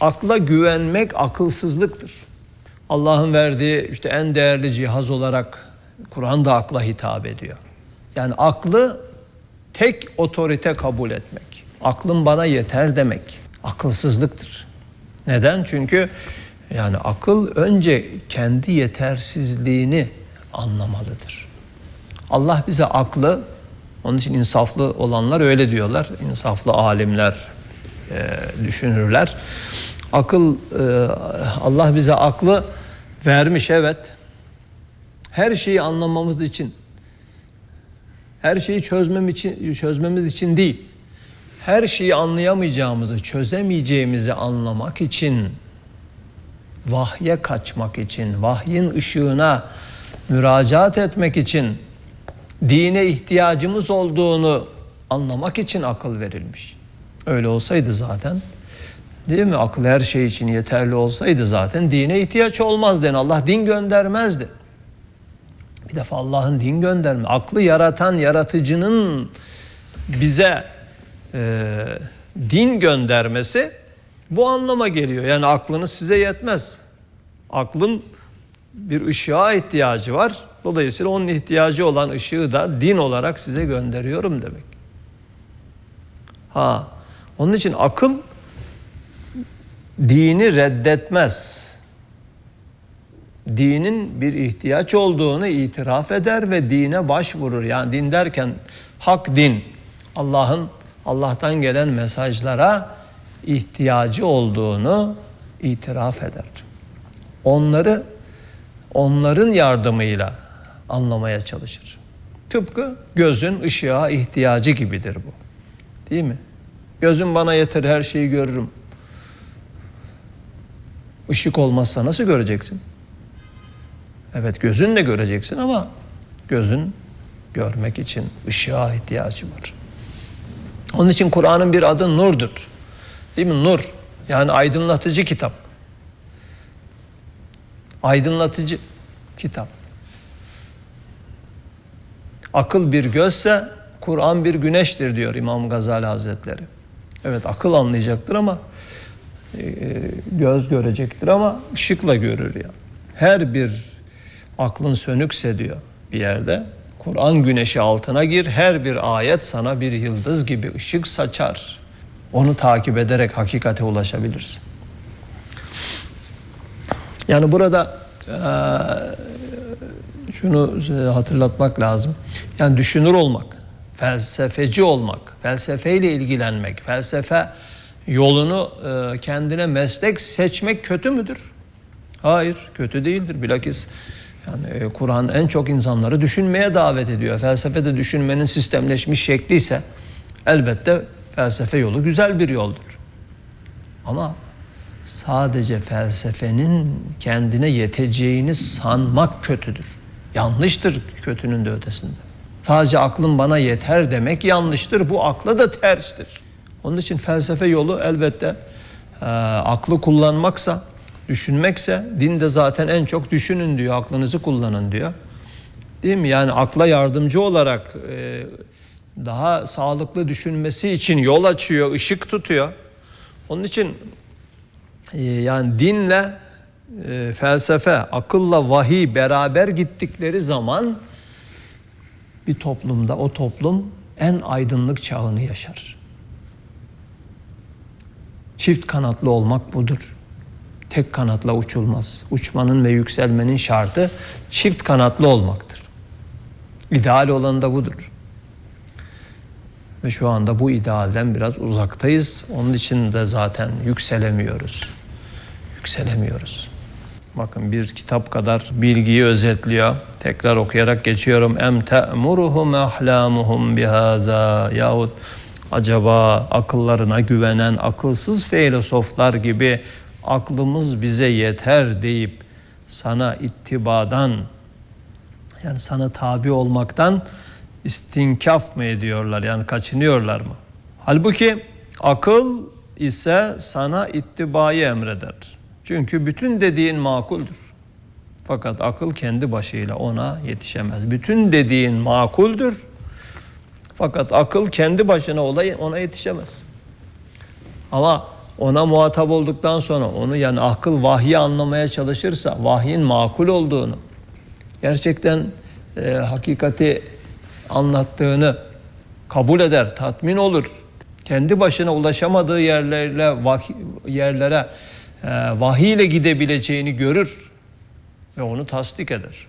Akla güvenmek akılsızlıktır. Allah'ın verdiği işte en değerli cihaz olarak Kur'an da akla hitap ediyor. Yani aklı tek otorite kabul etmek. Aklım bana yeter demek. Akılsızlıktır. Neden? Çünkü yani akıl önce kendi yetersizliğini anlamalıdır. Allah bize aklı, onun için insaflı olanlar öyle diyorlar. İnsaflı alimler, e, düşünürler. Akıl, e, Allah bize aklı vermiş evet. Her şeyi anlamamız için, her şeyi çözmem için, çözmemiz için değil. Her şeyi anlayamayacağımızı, çözemeyeceğimizi anlamak için, vahye kaçmak için, vahyin ışığına müracaat etmek için, dine ihtiyacımız olduğunu anlamak için akıl verilmiş. Öyle olsaydı zaten, değil mi? Akıl her şey için yeterli olsaydı zaten dine ihtiyaç olmazdı. Yani Allah din göndermezdi. Bir defa Allah'ın din gönderme, aklı yaratan yaratıcının bize e, din göndermesi bu anlama geliyor. Yani aklınız size yetmez. Aklın bir ışığa ihtiyacı var. Dolayısıyla onun ihtiyacı olan ışığı da din olarak size gönderiyorum demek. Ha, onun için akıl dini reddetmez. Dinin bir ihtiyaç olduğunu itiraf eder ve dine başvurur. Yani din derken hak din, Allah'ın Allah'tan gelen mesajlara ihtiyacı olduğunu itiraf eder. Onları onların yardımıyla anlamaya çalışır. Tıpkı gözün ışığa ihtiyacı gibidir bu. Değil mi? Gözüm bana yeter her şeyi görürüm. Işık olmazsa nasıl göreceksin? Evet gözünle göreceksin ama gözün görmek için ışığa ihtiyacı var. Onun için Kur'an'ın bir adı nurdur. Değil mi? Nur. Yani aydınlatıcı kitap. Aydınlatıcı kitap. Akıl bir gözse Kur'an bir güneştir diyor İmam Gazali Hazretleri. Evet akıl anlayacaktır ama göz görecektir ama ışıkla görür ya. Her bir aklın sönükse diyor bir yerde Kur'an güneşi altına gir her bir ayet sana bir yıldız gibi ışık saçar. Onu takip ederek hakikate ulaşabilirsin. Yani burada e, şunu hatırlatmak lazım. Yani düşünür olmak, felsefeci olmak, felsefeyle ilgilenmek, felsefe yolunu e, kendine meslek seçmek kötü müdür? Hayır, kötü değildir. Bilakis yani e, Kur'an en çok insanları düşünmeye davet ediyor. Felsefede düşünmenin sistemleşmiş şekli ise elbette felsefe yolu güzel bir yoldur. Ama sadece felsefenin kendine yeteceğini sanmak kötüdür. Yanlıştır kötünün de ötesinde. Sadece aklım bana yeter demek yanlıştır. Bu akla da terstir. Onun için felsefe yolu elbette e, aklı kullanmaksa, düşünmekse, din de zaten en çok düşünün diyor, aklınızı kullanın diyor. Değil mi? Yani akla yardımcı olarak e, daha sağlıklı düşünmesi için yol açıyor, ışık tutuyor. Onun için e, yani dinle e, felsefe, akılla vahiy beraber gittikleri zaman bir toplumda o toplum en aydınlık çağını yaşar. Çift kanatlı olmak budur. Tek kanatla uçulmaz. Uçmanın ve yükselmenin şartı çift kanatlı olmaktır. İdeal olan da budur. Ve şu anda bu idealden biraz uzaktayız. Onun için de zaten yükselemiyoruz. Yükselemiyoruz. Bakın bir kitap kadar bilgiyi özetliyor. Tekrar okuyarak geçiyorum. Em te'muruhum ahlamuhum bihaza yahut acaba akıllarına güvenen akılsız filozoflar gibi aklımız bize yeter deyip sana ittibadan yani sana tabi olmaktan istinkaf mı ediyorlar yani kaçınıyorlar mı? Halbuki akıl ise sana ittibayı emreder. Çünkü bütün dediğin makuldür. Fakat akıl kendi başıyla ona yetişemez. Bütün dediğin makuldür. Fakat akıl kendi başına ona yetişemez. Ama ona muhatap olduktan sonra onu yani akıl vahyi anlamaya çalışırsa vahyin makul olduğunu gerçekten e, hakikati anlattığını kabul eder, tatmin olur. Kendi başına ulaşamadığı yerlerle vahiy, yerlere e, vahiy ile gidebileceğini görür ve onu tasdik eder.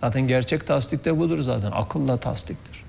Zaten gerçek tasdik de budur zaten. Akılla tasdiktir.